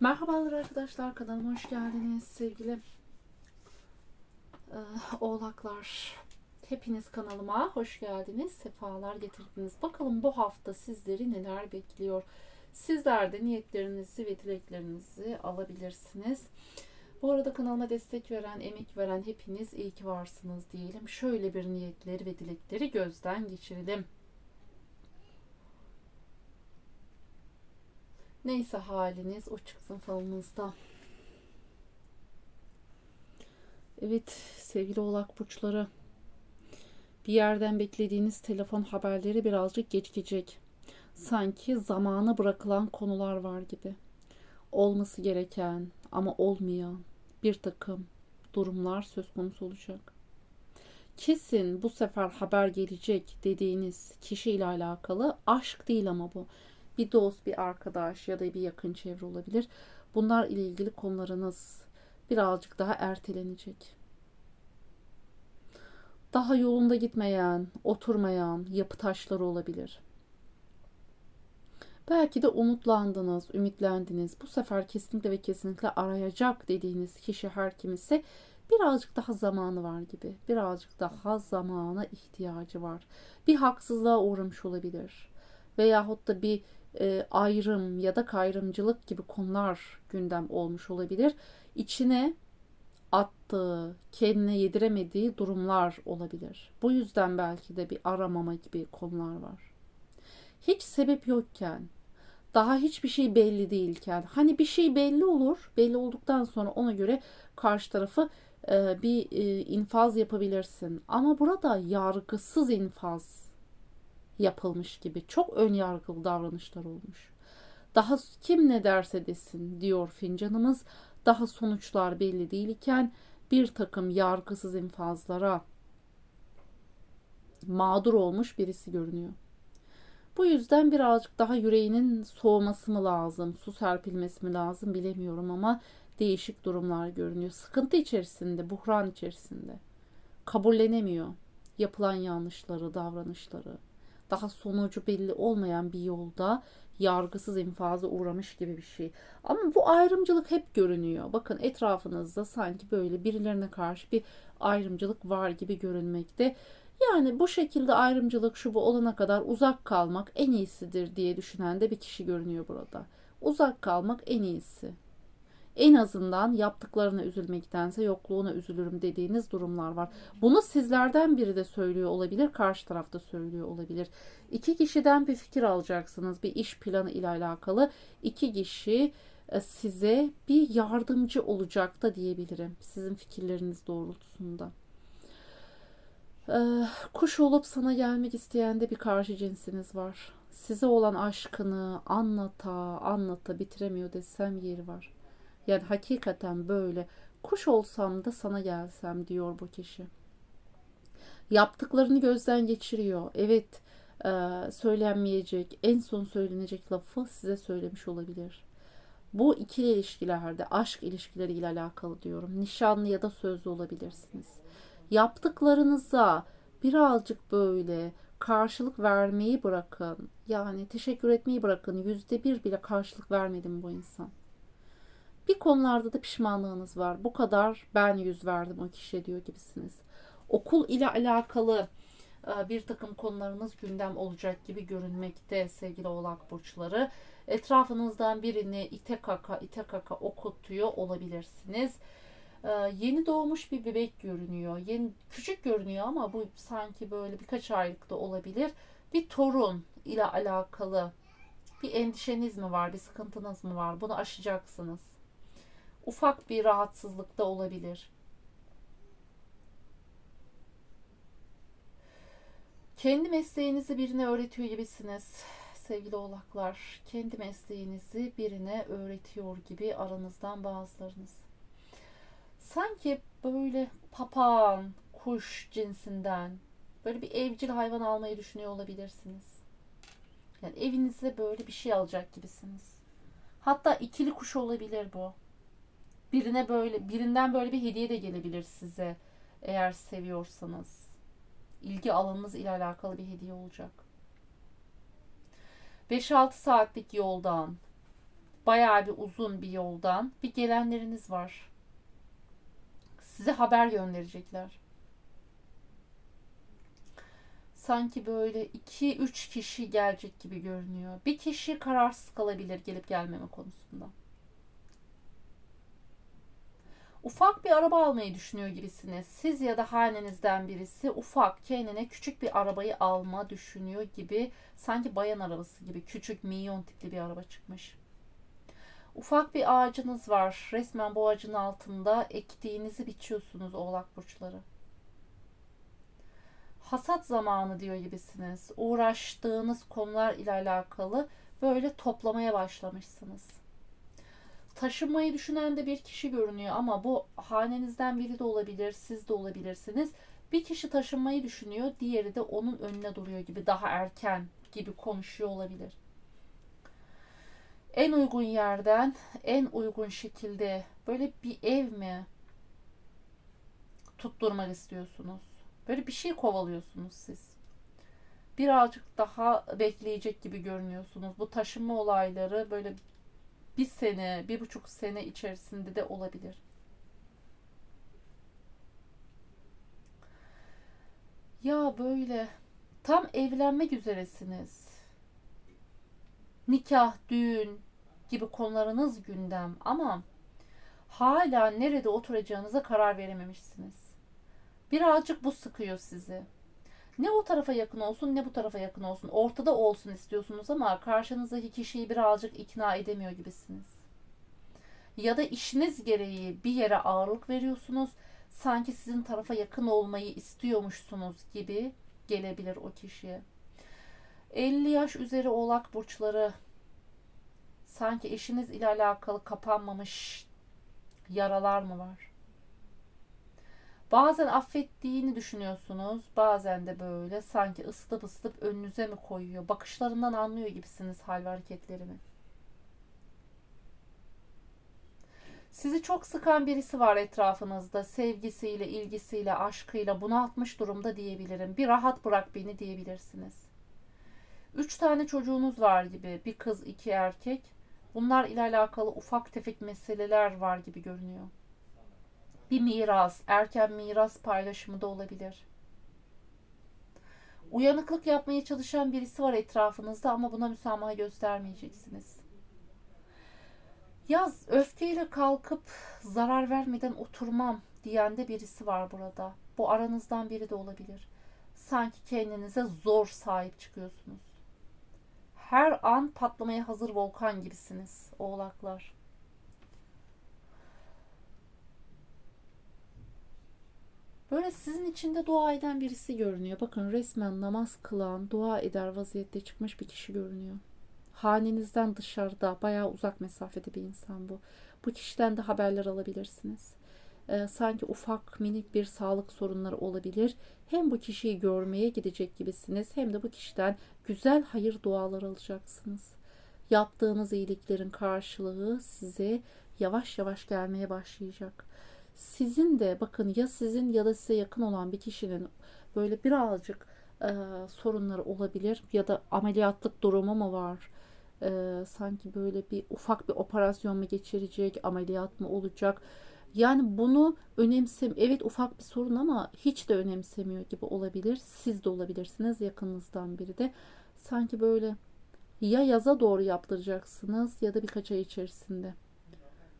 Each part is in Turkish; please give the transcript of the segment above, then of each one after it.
Merhabalar arkadaşlar kanalıma hoş geldiniz sevgili e, oğlaklar. Hepiniz kanalıma hoş geldiniz, sefalar getirdiniz. Bakalım bu hafta sizleri neler bekliyor. Sizler de niyetlerinizi ve dileklerinizi alabilirsiniz. Bu arada kanalıma destek veren, emek veren hepiniz iyi ki varsınız diyelim. Şöyle bir niyetleri ve dilekleri gözden geçirelim. Neyse haliniz o çıksın falınızda. Evet sevgili oğlak burçları. Bir yerden beklediğiniz telefon haberleri birazcık gecikecek. Sanki zamana bırakılan konular var gibi. Olması gereken ama olmayan bir takım durumlar söz konusu olacak. Kesin bu sefer haber gelecek dediğiniz kişiyle alakalı aşk değil ama bu bir dost, bir arkadaş ya da bir yakın çevre olabilir. Bunlar ile ilgili konularınız birazcık daha ertelenecek. Daha yolunda gitmeyen, oturmayan yapı taşları olabilir. Belki de umutlandınız, ümitlendiniz. Bu sefer kesinlikle ve kesinlikle arayacak dediğiniz kişi her kim ise birazcık daha zamanı var gibi. Birazcık daha zamana ihtiyacı var. Bir haksızlığa uğramış olabilir. Veyahut da bir e, ayrım ya da kayrımcılık gibi konular gündem olmuş olabilir. İçine attığı, kendine yediremediği durumlar olabilir. Bu yüzden belki de bir aramama gibi konular var. Hiç sebep yokken, daha hiçbir şey belli değilken, hani bir şey belli olur, belli olduktan sonra ona göre karşı tarafı e, bir e, infaz yapabilirsin. Ama burada yargısız infaz yapılmış gibi çok ön yargılı davranışlar olmuş. Daha kim ne derse desin diyor fincanımız. Daha sonuçlar belli değilken bir takım yargısız infazlara mağdur olmuş birisi görünüyor. Bu yüzden birazcık daha yüreğinin soğuması mı lazım, su serpilmesi mi lazım bilemiyorum ama değişik durumlar görünüyor. Sıkıntı içerisinde, buhran içerisinde. Kabullenemiyor yapılan yanlışları, davranışları daha sonucu belli olmayan bir yolda yargısız infaza uğramış gibi bir şey. Ama bu ayrımcılık hep görünüyor. Bakın etrafınızda sanki böyle birilerine karşı bir ayrımcılık var gibi görünmekte. Yani bu şekilde ayrımcılık şu bu olana kadar uzak kalmak en iyisidir diye düşünen de bir kişi görünüyor burada. Uzak kalmak en iyisi en azından yaptıklarına üzülmektense yokluğuna üzülürüm dediğiniz durumlar var. Bunu sizlerden biri de söylüyor olabilir, karşı tarafta söylüyor olabilir. İki kişiden bir fikir alacaksınız bir iş planı ile alakalı. İki kişi e, size bir yardımcı olacak da diyebilirim sizin fikirleriniz doğrultusunda. Ee, kuş olup sana gelmek isteyen de bir karşı cinsiniz var. Size olan aşkını anlata anlata bitiremiyor desem yeri var. Yani hakikaten böyle kuş olsam da sana gelsem diyor bu kişi. Yaptıklarını gözden geçiriyor. Evet e, söylenmeyecek, en son söylenecek lafı size söylemiş olabilir. Bu ikili ilişkilerde, aşk ilişkileriyle alakalı diyorum. Nişanlı ya da sözlü olabilirsiniz. Yaptıklarınıza birazcık böyle karşılık vermeyi bırakın. Yani teşekkür etmeyi bırakın. Yüzde bir bile karşılık vermedim bu insan. Konularda da pişmanlığınız var. Bu kadar ben yüz verdim o kişiye diyor gibisiniz. Okul ile alakalı e, bir takım konularınız gündem olacak gibi görünmekte sevgili oğlak burçları. Etrafınızdan birini ite kaka ite kaka okutuyor olabilirsiniz. E, yeni doğmuş bir bebek görünüyor. Yeni, küçük görünüyor ama bu sanki böyle birkaç aylık da olabilir. Bir torun ile alakalı bir endişeniz mi var, bir sıkıntınız mı var? Bunu aşacaksınız ufak bir rahatsızlık da olabilir. Kendi mesleğinizi birine öğretiyor gibisiniz sevgili oğlaklar. Kendi mesleğinizi birine öğretiyor gibi aranızdan bazılarınız. Sanki böyle papağan, kuş cinsinden böyle bir evcil hayvan almayı düşünüyor olabilirsiniz. Yani evinize böyle bir şey alacak gibisiniz. Hatta ikili kuş olabilir bu birine böyle birinden böyle bir hediye de gelebilir size eğer seviyorsanız. ilgi alanınız ile alakalı bir hediye olacak. 5-6 saatlik yoldan bayağı bir uzun bir yoldan bir gelenleriniz var. Size haber gönderecekler. Sanki böyle 2-3 kişi gelecek gibi görünüyor. Bir kişi kararsız kalabilir gelip gelmeme konusunda. Ufak bir araba almayı düşünüyor gibisiniz. Siz ya da hanenizden birisi ufak kendine küçük bir arabayı alma düşünüyor gibi. Sanki bayan arabası gibi küçük milyon tipli bir araba çıkmış. Ufak bir ağacınız var. Resmen bu ağacın altında ektiğinizi biçiyorsunuz oğlak burçları. Hasat zamanı diyor gibisiniz. Uğraştığınız konular ile alakalı böyle toplamaya başlamışsınız. Taşınmayı düşünen de bir kişi görünüyor ama bu hanenizden biri de olabilir, siz de olabilirsiniz. Bir kişi taşınmayı düşünüyor, diğeri de onun önüne duruyor gibi daha erken gibi konuşuyor olabilir en uygun yerden en uygun şekilde böyle bir ev mi tutturmak istiyorsunuz? Böyle bir şey kovalıyorsunuz siz. Birazcık daha bekleyecek gibi görünüyorsunuz. Bu taşınma olayları böyle bir sene, bir buçuk sene içerisinde de olabilir. Ya böyle tam evlenmek üzeresiniz. Nikah, düğün, gibi konularınız gündem ama hala nerede oturacağınıza karar verememişsiniz. Birazcık bu sıkıyor sizi. Ne o tarafa yakın olsun ne bu tarafa yakın olsun. Ortada olsun istiyorsunuz ama karşınızdaki kişiyi birazcık ikna edemiyor gibisiniz. Ya da işiniz gereği bir yere ağırlık veriyorsunuz. Sanki sizin tarafa yakın olmayı istiyormuşsunuz gibi gelebilir o kişiye. 50 yaş üzeri oğlak burçları Sanki eşiniz ile alakalı kapanmamış yaralar mı var? Bazen affettiğini düşünüyorsunuz. Bazen de böyle sanki ısıtıp ısıtıp önünüze mi koyuyor? Bakışlarından anlıyor gibisiniz hal ve hareketlerini. Sizi çok sıkan birisi var etrafınızda. Sevgisiyle, ilgisiyle, aşkıyla bunaltmış durumda diyebilirim. Bir rahat bırak beni diyebilirsiniz. Üç tane çocuğunuz var gibi. Bir kız, iki erkek. Bunlar ile alakalı ufak tefek meseleler var gibi görünüyor. Bir miras, erken miras paylaşımı da olabilir. Uyanıklık yapmaya çalışan birisi var etrafınızda ama buna müsamaha göstermeyeceksiniz. Yaz öfkeyle kalkıp zarar vermeden oturmam diyen de birisi var burada. Bu aranızdan biri de olabilir. Sanki kendinize zor sahip çıkıyorsunuz her an patlamaya hazır volkan gibisiniz oğlaklar. Böyle sizin içinde dua eden birisi görünüyor. Bakın resmen namaz kılan, dua eder vaziyette çıkmış bir kişi görünüyor. Hanenizden dışarıda, bayağı uzak mesafede bir insan bu. Bu kişiden de haberler alabilirsiniz e, sanki ufak minik bir sağlık sorunları olabilir. Hem bu kişiyi görmeye gidecek gibisiniz hem de bu kişiden güzel hayır dualar alacaksınız. Yaptığınız iyiliklerin karşılığı size yavaş yavaş gelmeye başlayacak. Sizin de bakın ya sizin ya da size yakın olan bir kişinin böyle birazcık e, sorunları olabilir ya da ameliyatlık durumu mu var? E, sanki böyle bir ufak bir operasyon mu geçirecek, ameliyat mı olacak? Yani bunu önemsem evet ufak bir sorun ama hiç de önemsemiyor gibi olabilir. Siz de olabilirsiniz yakınınızdan biri de. Sanki böyle ya yaza doğru yaptıracaksınız ya da birkaç ay içerisinde.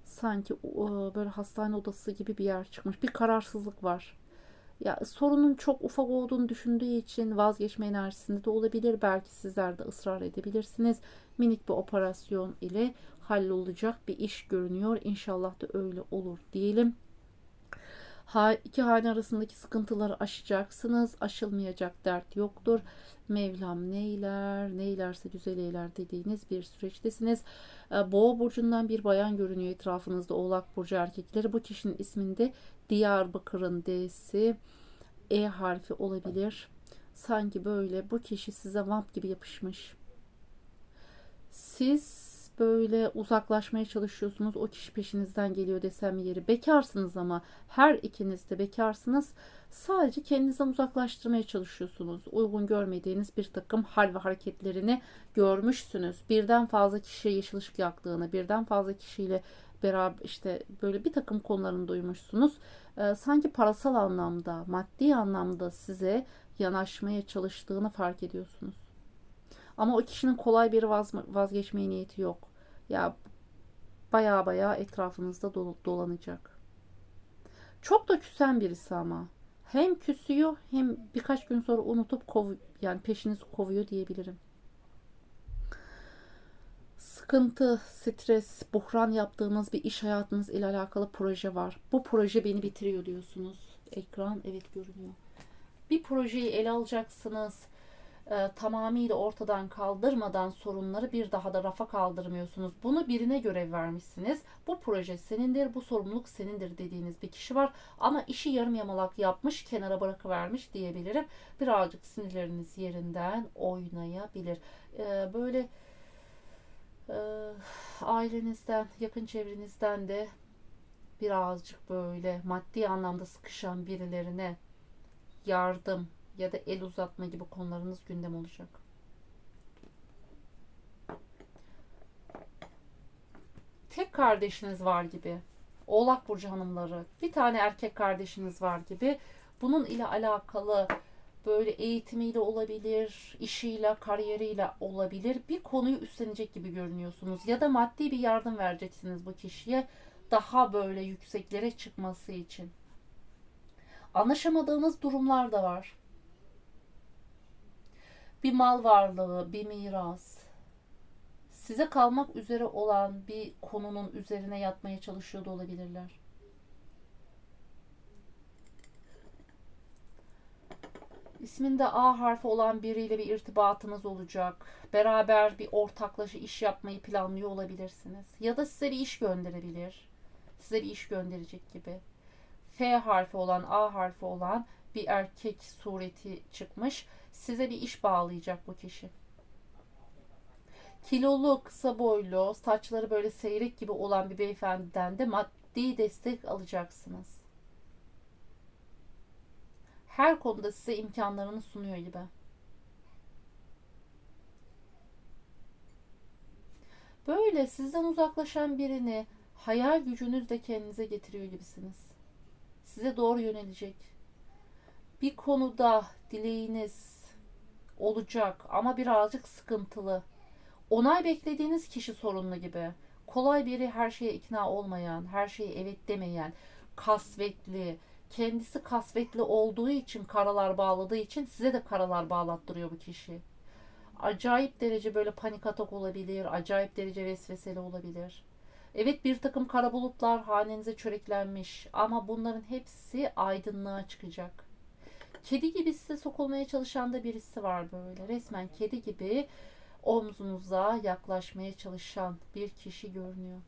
Sanki böyle hastane odası gibi bir yer çıkmış. Bir kararsızlık var. Ya sorunun çok ufak olduğunu düşündüğü için vazgeçme enerjisinde de olabilir. Belki sizler de ısrar edebilirsiniz. Minik bir operasyon ile hallolacak bir iş görünüyor. İnşallah da öyle olur diyelim. İki hane arasındaki sıkıntıları aşacaksınız. Aşılmayacak dert yoktur. Mevlam neyler, neylerse güzel eyler dediğiniz bir süreçtesiniz. Ee, Boğa burcundan bir bayan görünüyor etrafınızda. Oğlak burcu erkekleri. Bu kişinin isminde Diyarbakır'ın D'si E harfi olabilir. Sanki böyle bu kişi size vamp gibi yapışmış. Siz böyle uzaklaşmaya çalışıyorsunuz. O kişi peşinizden geliyor desem yeri. Bekarsınız ama her ikiniz de bekarsınız. Sadece kendinizden uzaklaştırmaya çalışıyorsunuz. Uygun görmediğiniz bir takım hal ve hareketlerini görmüşsünüz. Birden fazla kişiye yeşil ışık yaktığını, birden fazla kişiyle beraber işte böyle bir takım konularını duymuşsunuz. Ee, sanki parasal anlamda, maddi anlamda size yanaşmaya çalıştığını fark ediyorsunuz. Ama o kişinin kolay bir vaz, vazgeçmeye niyeti yok. Ya baya baya etrafınızda dol- dolanacak. Çok da küsen birisi ama. Hem küsüyor hem birkaç gün sonra unutup kov yani peşinizi kovuyor diyebilirim. Sıkıntı, stres, buhran yaptığınız bir iş hayatınız ile alakalı proje var. Bu proje beni bitiriyor diyorsunuz. Ekran evet görünüyor. Bir projeyi ele alacaksınız e, tamamıyla ortadan kaldırmadan sorunları bir daha da rafa kaldırmıyorsunuz. Bunu birine görev vermişsiniz. Bu proje senindir, bu sorumluluk senindir dediğiniz bir kişi var. Ama işi yarım yamalak yapmış, kenara bırakıvermiş diyebilirim. Birazcık sinirleriniz yerinden oynayabilir. E, böyle e, ailenizden, yakın çevrenizden de birazcık böyle maddi anlamda sıkışan birilerine yardım ya da el uzatma gibi konularınız gündem olacak. Tek kardeşiniz var gibi. Oğlak burcu hanımları. Bir tane erkek kardeşiniz var gibi. Bunun ile alakalı böyle eğitimiyle olabilir, işiyle, kariyeriyle olabilir. Bir konuyu üstlenecek gibi görünüyorsunuz. Ya da maddi bir yardım vereceksiniz bu kişiye. Daha böyle yükseklere çıkması için. Anlaşamadığınız durumlar da var bir mal varlığı, bir miras, size kalmak üzere olan bir konunun üzerine yatmaya çalışıyor da olabilirler. İsminde A harfi olan biriyle bir irtibatınız olacak. Beraber bir ortaklaşa iş yapmayı planlıyor olabilirsiniz. Ya da size bir iş gönderebilir. Size bir iş gönderecek gibi. F harfi olan, A harfi olan bir erkek sureti çıkmış. Size bir iş bağlayacak bu kişi. Kilolu, kısa boylu, saçları böyle seyrek gibi olan bir beyefendiden de maddi destek alacaksınız. Her konuda size imkanlarını sunuyor gibi. Böyle sizden uzaklaşan birini hayal gücünüzle kendinize getiriyor gibisiniz. Size doğru yönelecek. Bir konuda dileğiniz olacak ama birazcık sıkıntılı. Onay beklediğiniz kişi sorunlu gibi. Kolay biri her şeye ikna olmayan, her şeye evet demeyen, kasvetli, kendisi kasvetli olduğu için karalar bağladığı için size de karalar bağlattırıyor bu kişi. Acayip derece böyle panik atak olabilir, acayip derece vesveseli olabilir. Evet bir takım kara bulutlar hanenize çöreklenmiş ama bunların hepsi aydınlığa çıkacak. Kedi gibi size sokulmaya çalışan da birisi var böyle. Resmen kedi gibi omzunuza yaklaşmaya çalışan bir kişi görünüyor.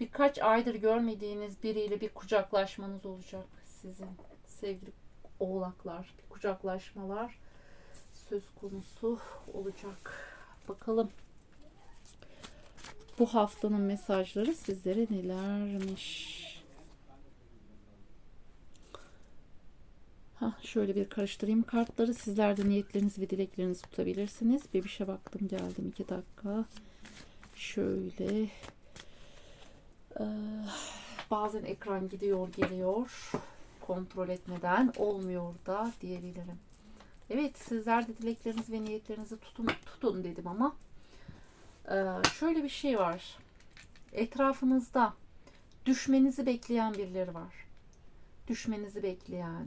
Birkaç aydır görmediğiniz biriyle bir kucaklaşmanız olacak sizin sevgili oğlaklar. Bir kucaklaşmalar söz konusu olacak. Bakalım bu haftanın mesajları sizlere nelermiş? Hah, şöyle bir karıştırayım kartları. Sizler de niyetlerinizi ve dileklerinizi tutabilirsiniz. Şey baktım geldim. iki dakika. Şöyle. Ee, bazen ekran gidiyor geliyor. Kontrol etmeden olmuyor da diyebilirim. Evet sizler de dileklerinizi ve niyetlerinizi tutun, tutun dedim ama. Ee, şöyle bir şey var. Etrafınızda düşmenizi bekleyen birileri var. Düşmenizi bekleyen,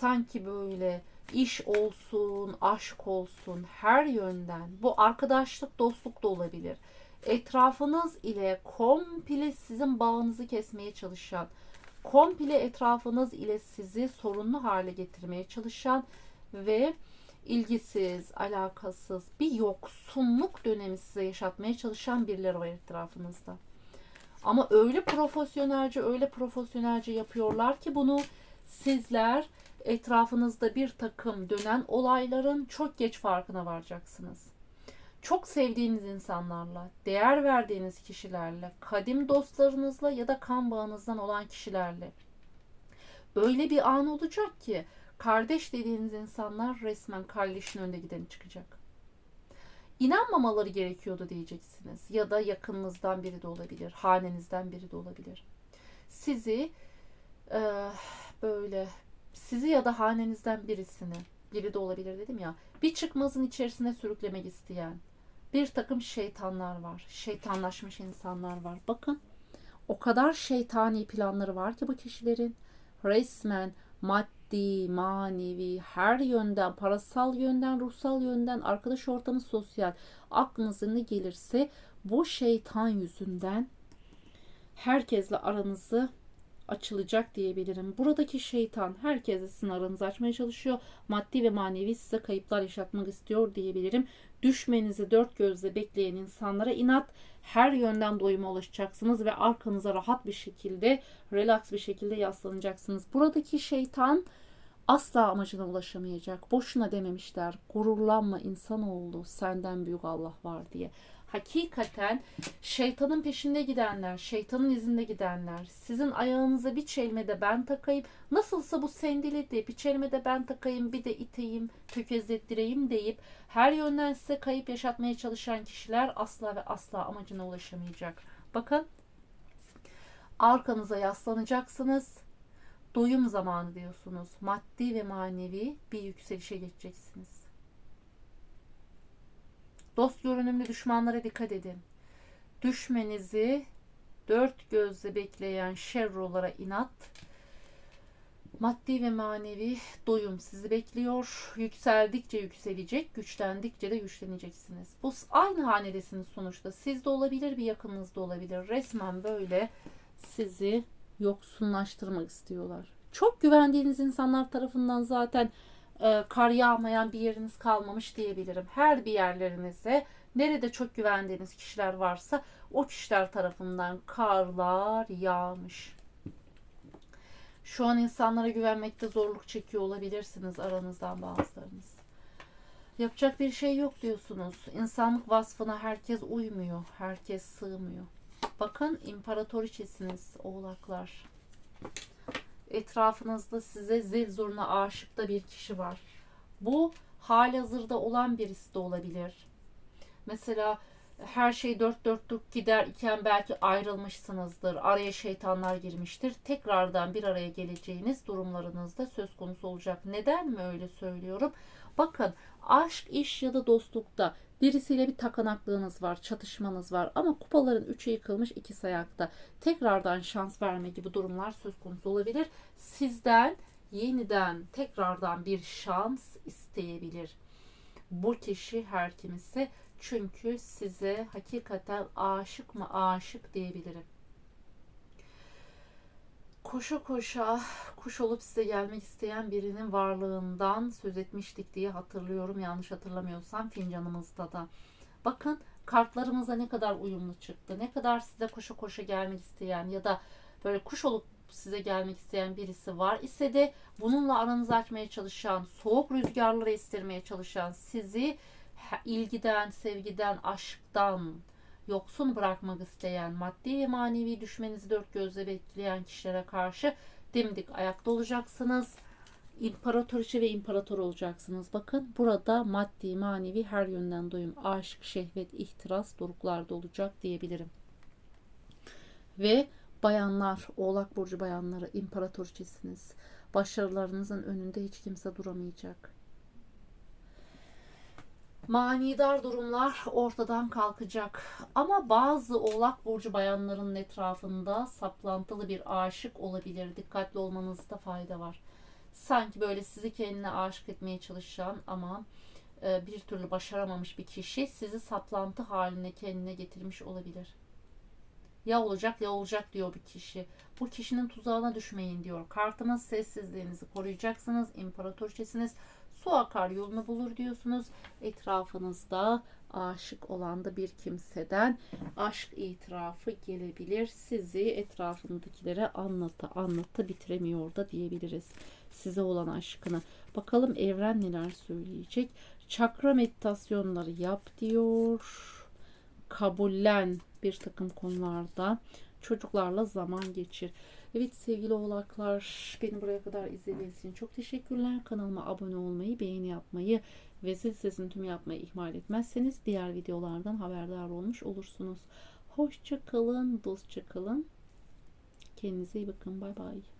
sanki böyle iş olsun, aşk olsun her yönden bu arkadaşlık, dostluk da olabilir. Etrafınız ile komple sizin bağınızı kesmeye çalışan, komple etrafınız ile sizi sorunlu hale getirmeye çalışan ve ilgisiz, alakasız bir yoksunluk dönemi size yaşatmaya çalışan birileri var etrafınızda. Ama öyle profesyonelce, öyle profesyonelce yapıyorlar ki bunu sizler etrafınızda bir takım dönen olayların çok geç farkına varacaksınız. çok sevdiğiniz insanlarla, değer verdiğiniz kişilerle, kadim dostlarınızla ya da kan bağınızdan olan kişilerle öyle bir an olacak ki kardeş dediğiniz insanlar resmen kardeşin önde gideni çıkacak. İnanmamaları gerekiyordu diyeceksiniz. Ya da yakınınızdan biri de olabilir, hanenizden biri de olabilir. Sizi e, böyle sizi ya da hanenizden birisini, biri de olabilir dedim ya, bir çıkmazın içerisine sürüklemek isteyen bir takım şeytanlar var. Şeytanlaşmış insanlar var. Bakın o kadar şeytani planları var ki bu kişilerin resmen maddi, manevi, her yönden, parasal yönden, ruhsal yönden, arkadaş ortamı, sosyal, aklınıza ne gelirse bu şeytan yüzünden herkesle aranızı açılacak diyebilirim. Buradaki şeytan herkesle sizin açmaya çalışıyor. Maddi ve manevi size kayıplar yaşatmak istiyor diyebilirim. Düşmenizi dört gözle bekleyen insanlara inat her yönden doyuma ulaşacaksınız ve arkanıza rahat bir şekilde, relax bir şekilde yaslanacaksınız. Buradaki şeytan asla amacına ulaşamayacak. Boşuna dememişler. Gururlanma insanoğlu senden büyük Allah var diye. Hakikaten şeytanın peşinde gidenler, şeytanın izinde gidenler, sizin ayağınıza bir çelme de ben takayım, nasılsa bu sendiledi, bir çelme de ben takayım, bir de iteyim, tökezlettireyim deyip her yönden size kayıp yaşatmaya çalışan kişiler asla ve asla amacına ulaşamayacak. Bakın arkanıza yaslanacaksınız. Doyum zamanı diyorsunuz. Maddi ve manevi bir yükselişe geçeceksiniz. Dost görünümlü düşmanlara dikkat edin. Düşmenizi dört gözle bekleyen şerrolara inat. Maddi ve manevi doyum sizi bekliyor. Yükseldikçe yükselecek, güçlendikçe de güçleneceksiniz. Bu aynı hanedesiniz sonuçta. Siz de olabilir, bir yakınınız da olabilir. Resmen böyle sizi yoksunlaştırmak istiyorlar. Çok güvendiğiniz insanlar tarafından zaten e, kar yağmayan bir yeriniz kalmamış diyebilirim. Her bir yerlerinize nerede çok güvendiğiniz kişiler varsa o kişiler tarafından karlar yağmış. Şu an insanlara güvenmekte zorluk çekiyor olabilirsiniz aranızdan bazılarınız. Yapacak bir şey yok diyorsunuz. İnsanlık vasfına herkes uymuyor. Herkes sığmıyor. Bakın imparatoriçesiniz oğlaklar etrafınızda size zil zurna aşık da bir kişi var. Bu halihazırda olan birisi de olabilir. Mesela her şey dört dörtlük gider iken belki ayrılmışsınızdır. Araya şeytanlar girmiştir. Tekrardan bir araya geleceğiniz durumlarınızda söz konusu olacak. Neden mi öyle söylüyorum? Bakın aşk, iş ya da dostlukta birisiyle bir takanaklığınız var, çatışmanız var ama kupaların üçü yıkılmış, ikisi ayakta. Tekrardan şans verme gibi durumlar söz konusu olabilir. Sizden yeniden tekrardan bir şans isteyebilir. Bu kişi her kimisi çünkü size hakikaten aşık mı aşık diyebilirim koşa koşa kuş olup size gelmek isteyen birinin varlığından söz etmiştik diye hatırlıyorum. Yanlış hatırlamıyorsam fincanımızda da. Bakın kartlarımıza ne kadar uyumlu çıktı. Ne kadar size koşa koşa gelmek isteyen ya da böyle kuş olup size gelmek isteyen birisi var ise de bununla aranızı açmaya çalışan, soğuk rüzgarları estirmeye çalışan, sizi ilgiden, sevgiden, aşktan, yoksun bırakmak isteyen, maddi ve manevi düşmenizi dört gözle bekleyen kişilere karşı dimdik ayakta olacaksınız. İmparatoriçe ve imparator olacaksınız. Bakın burada maddi, manevi her yönden doyum, aşk, şehvet, ihtiras doruklarda olacak diyebilirim. Ve bayanlar, Oğlak Burcu bayanları imparatoriçesiniz. Başarılarınızın önünde hiç kimse duramayacak manidar durumlar ortadan kalkacak. Ama bazı Oğlak Burcu bayanlarının etrafında saplantılı bir aşık olabilir. Dikkatli olmanızda fayda var. Sanki böyle sizi kendine aşık etmeye çalışan ama e, bir türlü başaramamış bir kişi sizi saplantı haline kendine getirmiş olabilir. Ya olacak ya olacak diyor bir kişi. Bu kişinin tuzağına düşmeyin diyor. Kartımız sessizliğinizi koruyacaksınız. İmparatorçesiniz su akar yolunu bulur diyorsunuz. Etrafınızda aşık olan da bir kimseden aşk itirafı gelebilir. Sizi etrafındakilere anlata anlata bitiremiyor da diyebiliriz. Size olan aşkını. Bakalım evren neler söyleyecek. Çakra meditasyonları yap diyor. Kabullen bir takım konularda. Çocuklarla zaman geçir. Evet sevgili oğlaklar beni buraya kadar izlediğiniz için çok teşekkürler. Kanalıma abone olmayı, beğeni yapmayı ve zil sesini tüm yapmayı ihmal etmezseniz diğer videolardan haberdar olmuş olursunuz. Hoşça kalın, dostça kalın. Kendinize iyi bakın. Bay bay.